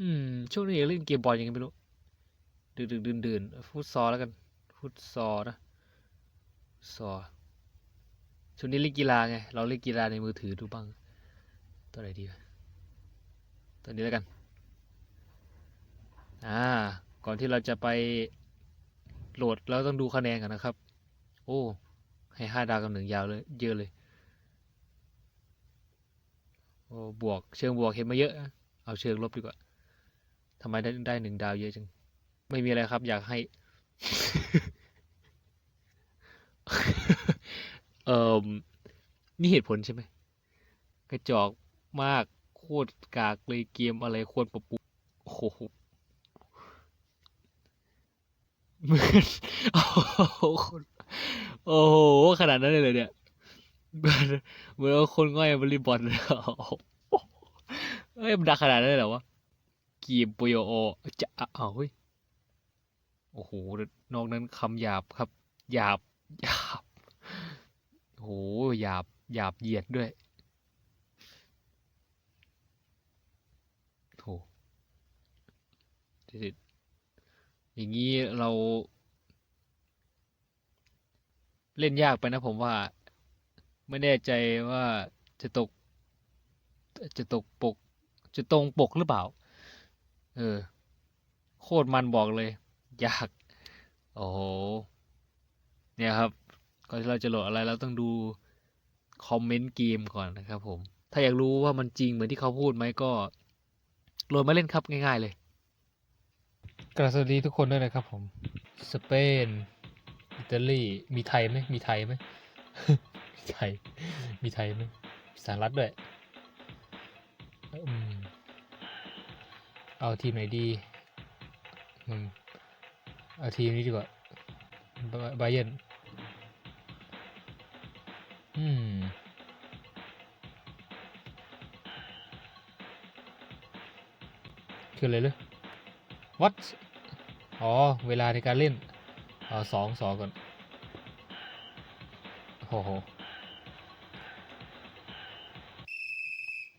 อืม ช่วงนี้เล่นเกมบอลยังไงไม่รู้ดึกดึกดื่นดื่นๆฟุตซอลแล้วกันฟุตซอลนะซอลช่วงนี้เล่นกีฬาไง เราเล่นกีฬาในมือถือดูบ้าง ตัวไหนดีวะตัวนี้แล้วกัน อ่า ก่อนที่เราจะไปโหลดเราต้องดูคะแนนกันนะครับ โอ้ ให้ห้าดาวกับหนึ่งยาวเลย เยอะเลยโอ้บวก เชิงบวกเห็นมาเยอะนะเอาเชิงลบดีกว่า ทำไมได้ได้หนึ่งดาวเยอะจัง ไม่มีอะไรครับ อยากให้ เอ่อ นี่เหตุผลใช่ไหมกระจอกมาก โคตรกากเลยเกมอะไรควรปรับปรุงโอ้โหเหมือนโอ้โหโอ้โห ขนาดนั้นเลยเนี่ยเหมือนเหมือนคนง่อยบริบอลเลยเอ้ยมันดักขนาดนั้นเลยเหรอวะ กีมโปโยโอจะอ้าวเฮ้ยโอ้โห นอกนั้นคำหยาบครับ หยาบ หยาบ โอ้โห หยาบ หยาบเหยียดด้วยโถอย่างนี้เรา เล่นยากไปนะผมว่า ไม่แน่ใจว่าจะตก จะตกปก จะตรงปกหรือเปล่า เออ โคตรมันบอกเลย ยาก โอ้โห เนี่ยครับ ก่อนที่เราจะโหลดอะไรเราต้องดูคอมเมนต์เกมก่อนนะครับผม ถ้าอยากรู้ว่ามันจริงเหมือนที่เขาพูดไหมก็โหลดมาเล่นครับง่าย ๆ เลย กราสวัสดีทุกคนด้วยนะครับผม สเปน อิตาลี มีไทยไหม มีไทยไหม มีไทย มีไทยไหมสหรัฐด้วยอืม เอาทีมไหนดีอืมเอาทีมนี้ดีกว่าบาเยนอืมคืออะไรเลย what อ๋อ เวลาในการเล่นอ๋อสองสองก่อนโอ้โห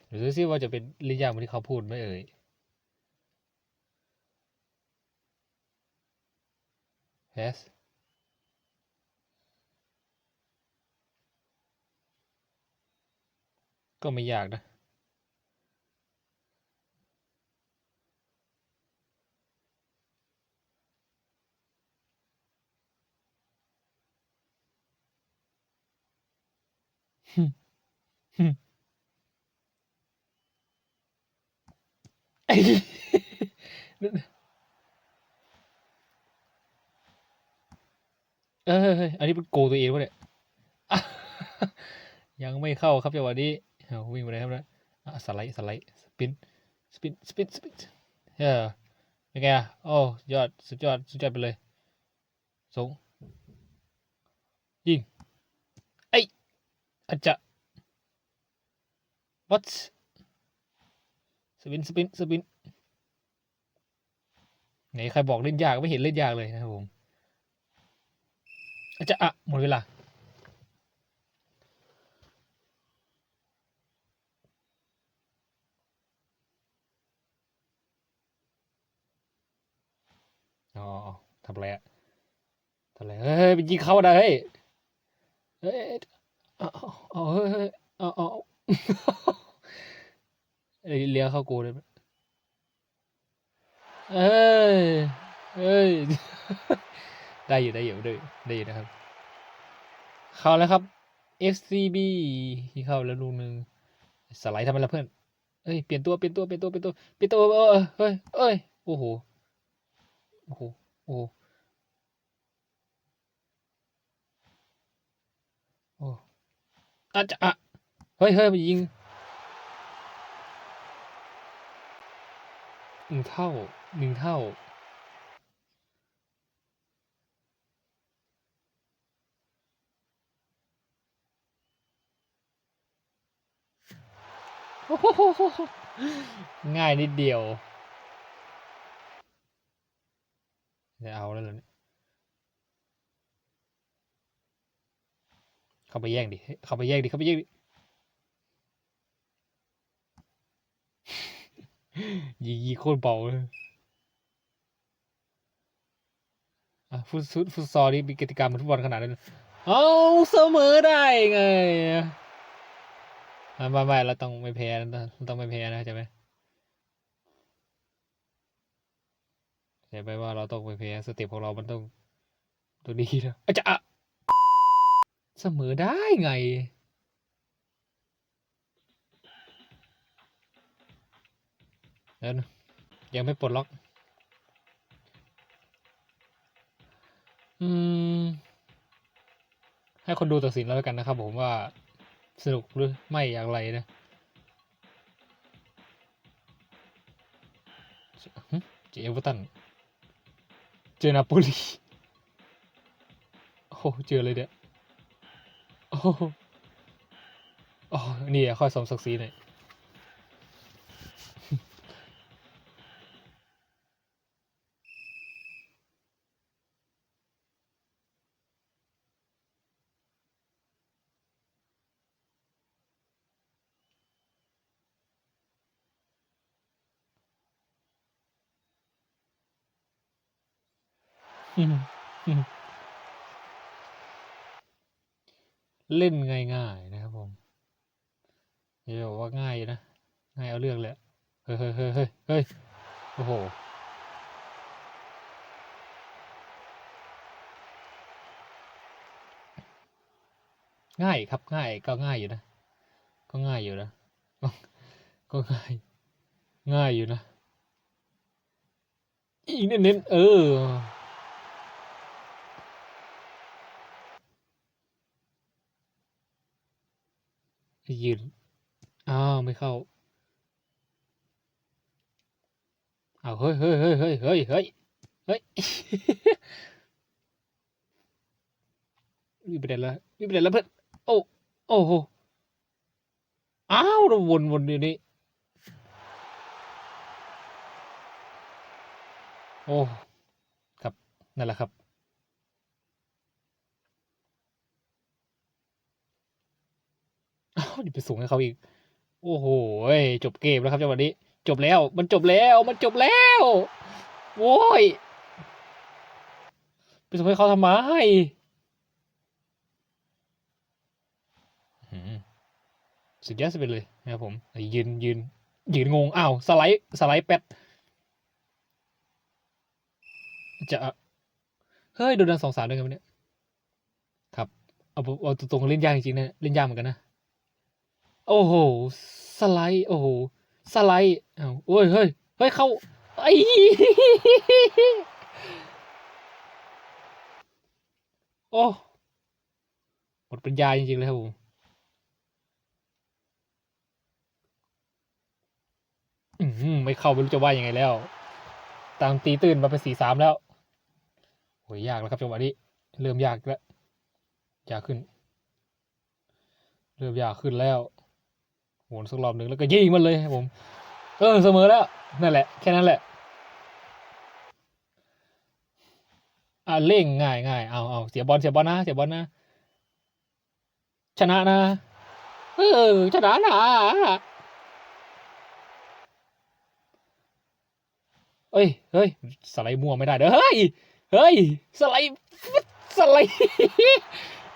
เดี๋ยวดูซิว่าจะเป็นลิยางเหมือนที่เขาพูดไหมเอ่ย s ก็ไม่ยากนะ ไอ้ เออเฮ้ยอันนี้เป็นโกตัวเองวะเนี่ย ยังไม่เข้าครับจังหวะนี้วิ่งไปไหนครับนะสไลด์สไลด์สปินสปินสปินสปินเออเป็นไงอะโอ้ยอดสุดยอดสุดยอดไปเลยส่งยิงไอ้ยอาจจะ what สปินสปินสปินไหนใครบอกเล่นยากไม่เห็นเล่นยากเลยนะครับผม อาจจะอะหมดเวลาอ๋อทำอะไรอะทำอะไรเฮ้ยไปยิงเขาได้เฮ้ยเฮ้ยเอาเอาเอาเฮ้ยเฮ้ยเอาเอาเอ้ยเลี้ยงเข้ากูเลยเอ้ยเอ้ย ได้อยู่ได้อยู่ได้อยู่ได้อยู่นะครับ เข้าแล้วครับ FCB ที่เข้าแล้วลูกหนึ่งสไลด์ทำไมล่ะเพื่อนเอ้ยเปลี่ยนตัวเปลี่ยนตัวเปลี่ยนตัวเปลี่ยนตัวเปลี่ยนตัวเออเฮ้ยเอ้ยโอ้โหโอ้โหโอ้โหอ้อาจจะอะเฮ้ยเฮ้ยมายิงหนึ่งเท่าหนึ่งเท่า โอ้โห ง่ายนิดเดียว จะเอาแล้วเหรอเนี่ยเข้าไปแย่งดิ เข้าไปแย่งดิ เข้าไปแย่งดิยิงยิงโคตรเบาเลยอะฟุตฟุตฟุตซอลนี่มีกติกาเหมือนฟุตบอลขนาดนั้น เอาเสมอได้ไง ไม่ไม่เราต้องไม่แพ้นะเราต้องไม่แพ้นะเข้าใจไหมเข้าใจไหมว่าเราต้องไม่แพ้สเต็ปของเรามันต้องตัวนี้นะอาจจะอะเสมอได้ไงแล้วนะยังไม่ปลดล็อก อืม ให้คนดูตัดสินแล้วกันนะครับผมว่า สนุกหรือไม่อย่างไรนะเจอเอเวอร์ตัน เจอนาโปลีโอ้เจอเลยเด้อโอ้โหโอ้นี่อะค่อยสมศักดิ์ศรีหน่อย เล่นง่ายๆนะครับผมอย่าบอกว่าง่ายนะ ง่ายเอาเรื่องเลยอะเฮ้ยเฮ้ยเฮ้ยเฮ้ยเฮ้ยโอ้โหง่ายครับง่ายก็ง่ายอยู่นะ ก็ง่ายอยู่นะ ก็ก็ง่าย ง่ายอยู่นะ อีกเน้นๆเออ ยืน อ้าว ไม่เข้าอ้าวเฮ้ยเฮ้ยเฮ้ยเฮ้ยเฮ้ยเฮ้ยเฮ้ยมีประเด็นแล้วมีประเด็นแล้วเพื่อนโอ้โอ้โหอ้าวเราวนวนอยู่นี่โอ้ ครับ นั่นแหละครับ อ้าวอย่ไปสูงให้เขาอีก โอ้โหจบเกมแล้วครับจังหวะนี้ จบแล้ว มันจบแล้ว มันจบแล้วโว้ยไปสูงให้เขาทำไมอื้อหือสุดยอดสุดไปเลยนะครับผมยืนยืนยืนงงอ้าวสไลด์สไลด์แป๊ดจะเฮ้ยโดนดันสองสามด้วยกันเนี่ยครับเอาเอาตรงๆเล่นยากจริงๆนะเล่นยากเหมือนกันนะ โอ้โห สไลด์ โอ้โห สไลด์อ้าวโอ้ย เฮ้ย เฮ้ย เข้า ไอ้โอ้หมดปัญญาจริงๆเลยครับผมอืมไม่เข้าไม่รู้จะว่ายังไงแล้ว ตามตีตื่นมาเป็นสี่สามแล้วโอ้ยยากแล้วครับจังหวะนี้ เริ่มยากแล้ว ยากขึ้น เริ่มยากขึ้นแล้ว โหนสักรอบหนึ่งแล้วก็ยิงมันเลยครับผมเออเสมอแล้วนั่นแหละแค่นั้นแหละอ่าเร่งง่ายง่ายเอาเอาเสียบอลเสียบอลนะเสียบอลนะชนะนะเออชนะนะเอ้ยเฮ้ยสไลด์มั่วไม่ได้เด้อเฮ้ยเฮ้ยสไลด์สไลด์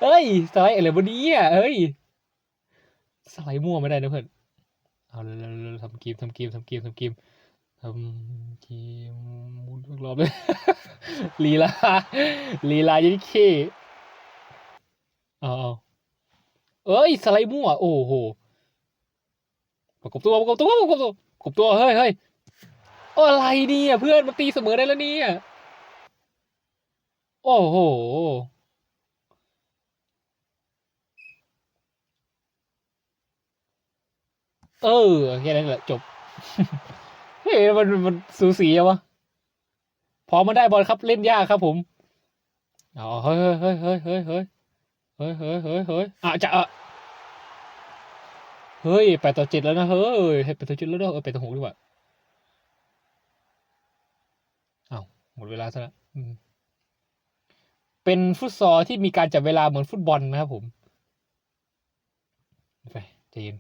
เฮ้ยสไลด์อะไรวะเนี่ยเฮ้ย สไลด์มั่วไม่ได้นะเพื่อน เอาเร็วๆทำเกมทำเกมทำเกมทำเกมทำเกมมุนทุกรอบเลยลีลาลีลายิ่งเคเอาเอาเอ้ยสไลด์มั่ว โอ้โหประกบตัวประกบตัวประกบตัวประกบตัวเฮ้ยเฮ้ยอะไรเนี่ยเพื่อนมาตีเสมอได้แล้วเนี่ย โอ้โห เออแค่นั้นแหละจบ เฮ้ยมันมันสูสีอะวะ พอมันได้บอลครับเล่นยากครับผมอ๋อเฮ้ยเฮ้ยเฮ้ยเฮ้ยเฮ้ยเฮ้ยเฮ้ยเฮ้ยเฮ้ยอะจะเฮ้ยแปดต่อเจ็ดแล้วนะเฮ้ยแปดต่อเจ็ดแล้วเนอะเออแปดต่อหกดีกว่าอ้าวหมดเวลาซะแล้วเป็นฟุตซอลที่มีการจับเวลาเหมือนฟุตบอลนะครับผมไปใจเย็น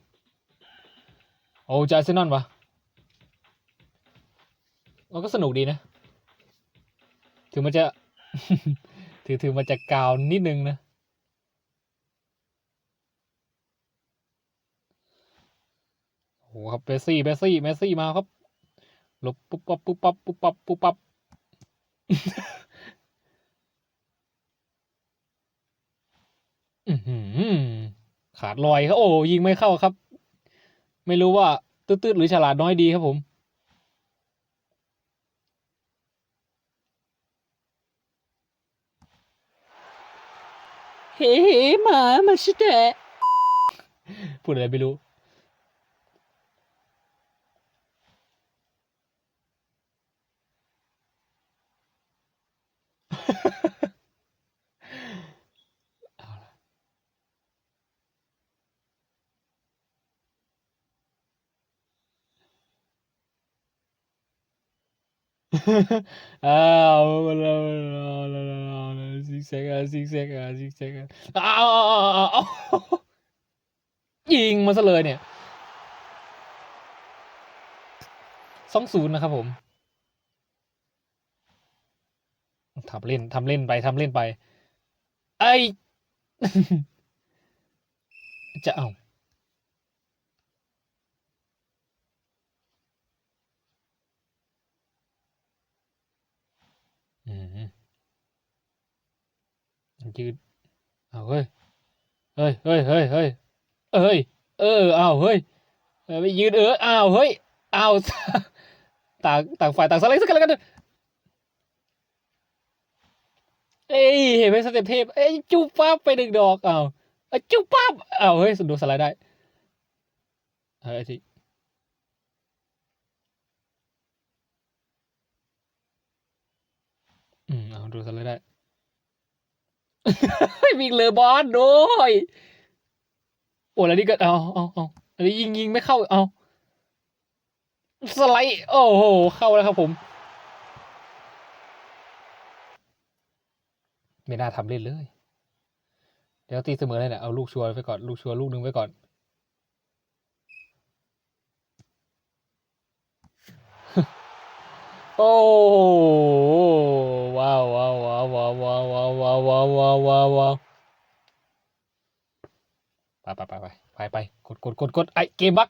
โอ้จะอาร์เซนอลวะมันก็สนุกดีนะ ถึงมันจะ ถือถือมันจะกาวนิดนึงนะ โอ้โหครับเบสซี่เบสซี่เมสซี่มาครับหลบปุ๊บปั๊บปุ๊บปั๊บปุ๊บปั๊บปุ๊บปั๊บอื้อหือขาดลอยครับโอ้ยิงไม่เข้าครับ ไม่รู้ว่าตืดๆหรือฉลาดน้อยดีครับผม เฮ้หมามาชิแตะพูดอะไรไม่รู้ อ้าวมาแล้วมาแล้าแล้วซิกแซกอะซิกแซกอะซิกแซกอะอ้าวอ้ายิงมาซะเลยเนี่ยสองศูนย์นะครับผมทำเล่นทำเล่นไปทำเล่นไป ไอ้จะเอา ยืดเอาเฮ้ย เฮ้ยเฮ้ยเฮ้ยเฮ้ยเอ้ย เออเอาเฮ้ยเออไปยืดเอออ้าวเฮ้ยอ้าวต่างต่างฝ่ายต่างสไลด์ซึ่งกันและกันเอ้ยเห็นไหมสเต็ปเทพเอ้ยจุ๊บปั๊บไปหนึ่งดอกอ้าวเอ้ยจุ๊บปั๊บอ้าวเฮ้ยสุดดูสไลด์ได้เฮ้ยสิอืมเอา ดูสไลด์ได้เฮ้ยวิ่งเลยบอลโดยโอ้แล้วนี่ก็เอาเอาเอาอันนี้ยิงยิงไม่เข้าเอาสไลด์โอ้โหเข้าแล้วครับผม ไม่น่าทำเล่นเลย เดี๋ยวตีเสมอเลยเนี่ยเอาลูกชัวร์ไว้ก่อนลูกชัวร์ลูกนึงไว้ก่อน โอ้โหว้าวว้าวว้าวว้าวว้าวว้าวว้าว ว้าวว้าวว้าวว้าวไปไปไปไปไปไปกดกดกดกดไอเกมบัก